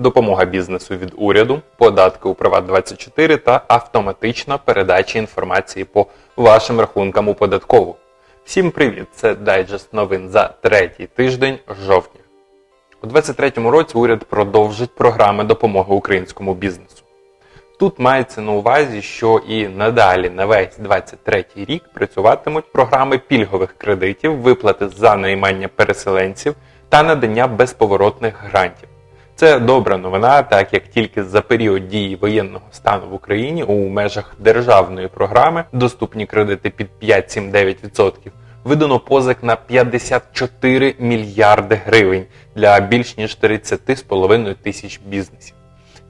допомога бізнесу від уряду, податки у Приват24 та автоматична передача інформації по вашим рахункам у податкову. Всім привіт! Це дайджест новин за третій тиждень жовтня. У 2023 році уряд продовжить програми допомоги українському бізнесу. Тут мається на увазі, що і надалі на весь 23 рік працюватимуть програми пільгових кредитів, виплати за наймання переселенців та надання безповоротних грантів. Це добра новина, так як тільки за період дії воєнного стану в Україні у межах державної програми доступні кредити під 5-7-9% видано позик на 54 мільярди гривень для більш ніж 30,5 тисяч бізнесів.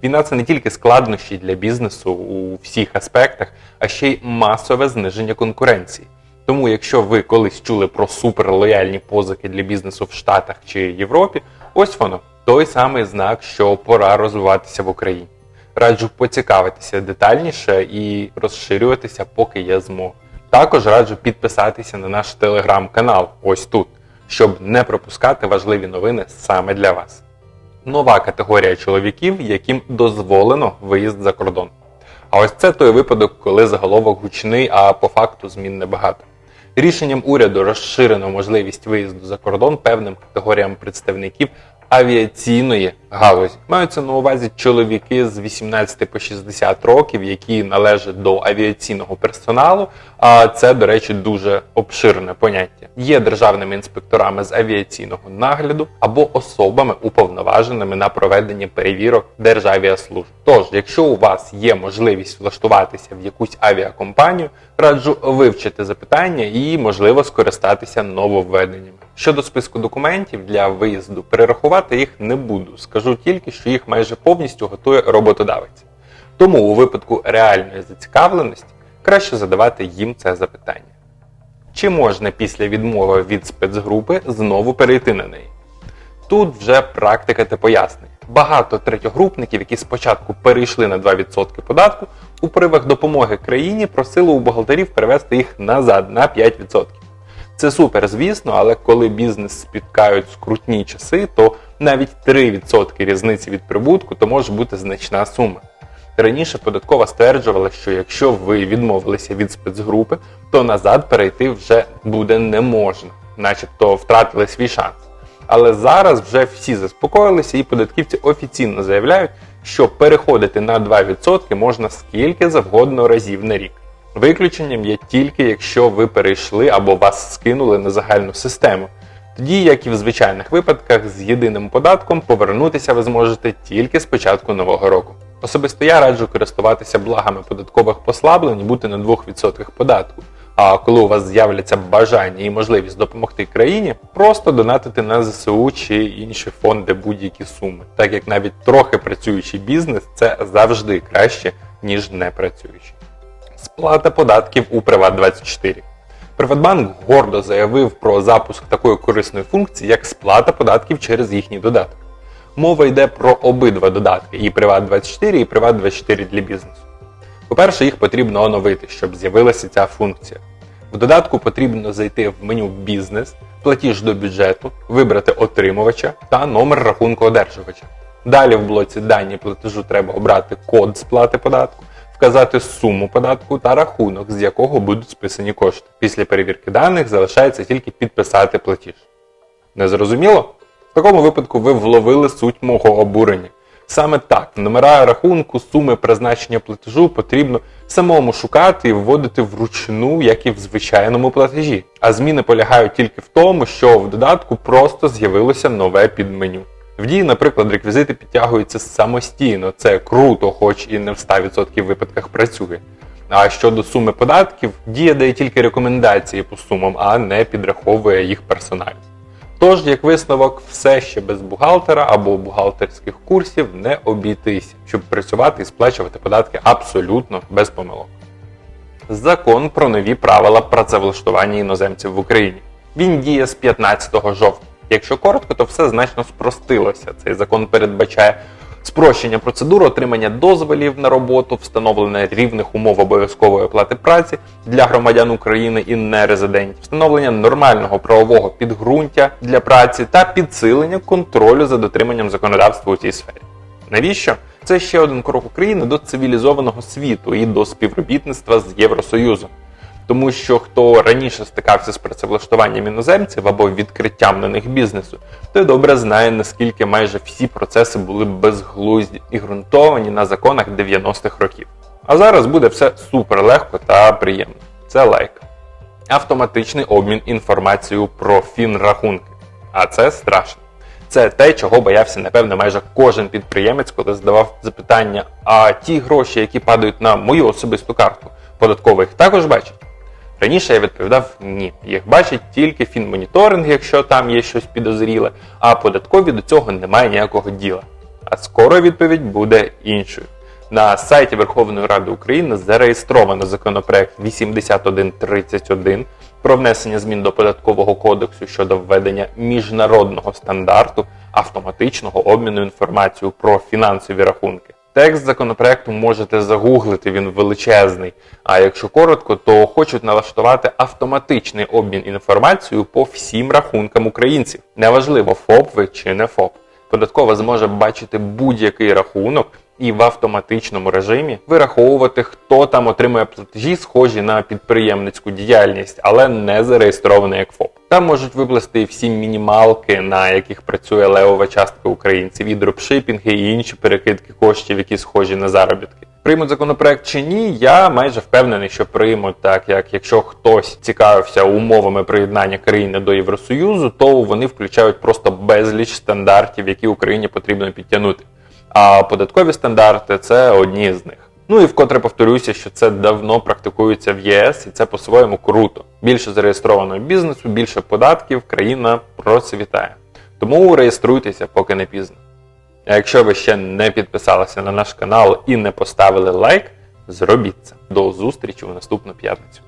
Війна це не тільки складнощі для бізнесу у всіх аспектах, а ще й масове зниження конкуренції. Тому, якщо ви колись чули про суперлояльні позики для бізнесу в Штатах чи Європі, ось воно той самий знак, що пора розвиватися в Україні. Раджу поцікавитися детальніше і розширюватися, поки є змога. Також раджу підписатися на наш телеграм-канал ось тут, щоб не пропускати важливі новини саме для вас. Нова категорія чоловіків, яким дозволено виїзд за кордон. А ось це той випадок, коли заголовок гучний, а по факту змін небагато. Рішенням уряду розширено можливість виїзду за кордон певним категоріям представників авіаційної галузі. Маються на увазі чоловіки з 18 по 60 років, які належать до авіаційного персоналу. А це, до речі, дуже обширне поняття. Є державними інспекторами з авіаційного нагляду або особами, уповноваженими на проведення перевірок Державіаслужб. Тож, якщо у вас є можливість влаштуватися в якусь авіакомпанію, раджу вивчити запитання і, можливо, скористатися нововведеннями. Щодо списку документів для виїзду, перерахувати їх не буду. Скажу тільки, що їх майже повністю готує роботодавець. Тому у випадку реальної зацікавленості краще задавати їм це запитання. Чи можна після відмови від спецгрупи знову перейти на неї? Тут вже практика та пояснення. Багато третьогрупників, які спочатку перейшли на 2% податку, у привах допомоги країні просили у бухгалтерів перевести їх назад на 5%. Це супер, звісно, але коли бізнес спіткають скрутні часи, то навіть 3% різниці від прибутку то може бути значна сума. Раніше податкова стверджувала, що якщо ви відмовилися від спецгрупи, то назад перейти вже буде не можна, начебто втратили свій шанс. Але зараз вже всі заспокоїлися, і податківці офіційно заявляють, що переходити на 2% можна скільки завгодно разів на рік. Виключенням є тільки якщо ви перейшли або вас скинули на загальну систему. Тоді, як і в звичайних випадках, з єдиним податком повернутися ви зможете тільки з початку нового року. Особисто я раджу користуватися благами податкових послаблень і бути на 2% податку. А коли у вас з'являться бажання і можливість допомогти країні, просто донатити на ЗСУ чи інші фонди будь-які суми, так як навіть трохи працюючий бізнес це завжди краще, ніж не працюючий. Сплата податків у Приват24. Приватбанк гордо заявив про запуск такої корисної функції, як сплата податків через їхній додаток. Мова йде про обидва додатки і Приват24, і Приват24 для бізнесу. По-перше, їх потрібно оновити, щоб з'явилася ця функція. В додатку потрібно зайти в меню Бізнес, платіж до бюджету, вибрати отримувача та номер рахунку одержувача. Далі в блоці дані платежу треба обрати код сплати податку, вказати суму податку та рахунок, з якого будуть списані кошти. Після перевірки даних залишається тільки підписати платіж. Не зрозуміло? В такому випадку ви вловили суть мого обурення. Саме так, номера рахунку, суми призначення платежу потрібно самому шукати і вводити вручну, як і в звичайному платежі. А зміни полягають тільки в тому, що в додатку просто з'явилося нове підменю. В дії, наприклад, реквізити підтягуються самостійно. Це круто, хоч і не в 100% випадках працює. А щодо суми податків, дія дає тільки рекомендації по сумам, а не підраховує їх персонально. Тож, як висновок, все ще без бухгалтера або бухгалтерських курсів не обійтися, щоб працювати і сплачувати податки абсолютно без помилок. Закон про нові правила працевлаштування іноземців в Україні. Він діє з 15 жовтня. Якщо коротко, то все значно спростилося. Цей закон передбачає спрощення процедур отримання дозволів на роботу, встановлення рівних умов обов'язкової оплати праці для громадян України і нерезидентів, встановлення нормального правового підґрунтя для праці та підсилення контролю за дотриманням законодавства у цій сфері. Навіщо? Це ще один крок України до цивілізованого світу і до співробітництва з Євросоюзом. Тому що хто раніше стикався з працевлаштуванням іноземців або відкриттям на них бізнесу, той добре знає, наскільки майже всі процеси були безглузді і ґрунтовані на законах 90-х років. А зараз буде все супер легко та приємно. Це лайк. Автоматичний обмін інформацією про фінрахунки. А це страшно. Це те, чого боявся, напевне, майже кожен підприємець, коли задавав запитання: а ті гроші, які падають на мою особисту карту, податково їх також бачить? Раніше я відповідав ні. Їх бачить тільки фінмоніторинг, якщо там є щось підозріле, а податкові до цього немає ніякого діла. А скоро відповідь буде іншою. На сайті Верховної Ради України зареєстровано законопроект 8131 про внесення змін до податкового кодексу щодо введення міжнародного стандарту автоматичного обміну інформацією про фінансові рахунки. Текст законопроекту можете загуглити, він величезний. А якщо коротко, то хочуть налаштувати автоматичний обмін інформацією по всім рахункам українців. Неважливо, ФОП ви чи не ФОП. Податкова зможе бачити будь-який рахунок і в автоматичному режимі вираховувати, хто там отримує платежі, схожі на підприємницьку діяльність, але не зареєстрований як ФОП. Там можуть виплести всі мінімалки, на яких працює левова частка українців, і дропшипінги, і інші перекидки коштів, які схожі на заробітки. Приймуть законопроект чи ні, я майже впевнений, що приймуть, так як якщо хтось цікавився умовами приєднання країни до Євросоюзу, то вони включають просто безліч стандартів, які Україні потрібно підтягнути. А податкові стандарти це одні з них. Ну і вкотре повторюся, що це давно практикується в ЄС, і це по-своєму круто. Більше зареєстрованого бізнесу, більше податків, країна процвітає. Тому реєструйтеся, поки не пізно. А якщо ви ще не підписалися на наш канал і не поставили лайк, зробіть це. До зустрічі у наступну п'ятницю.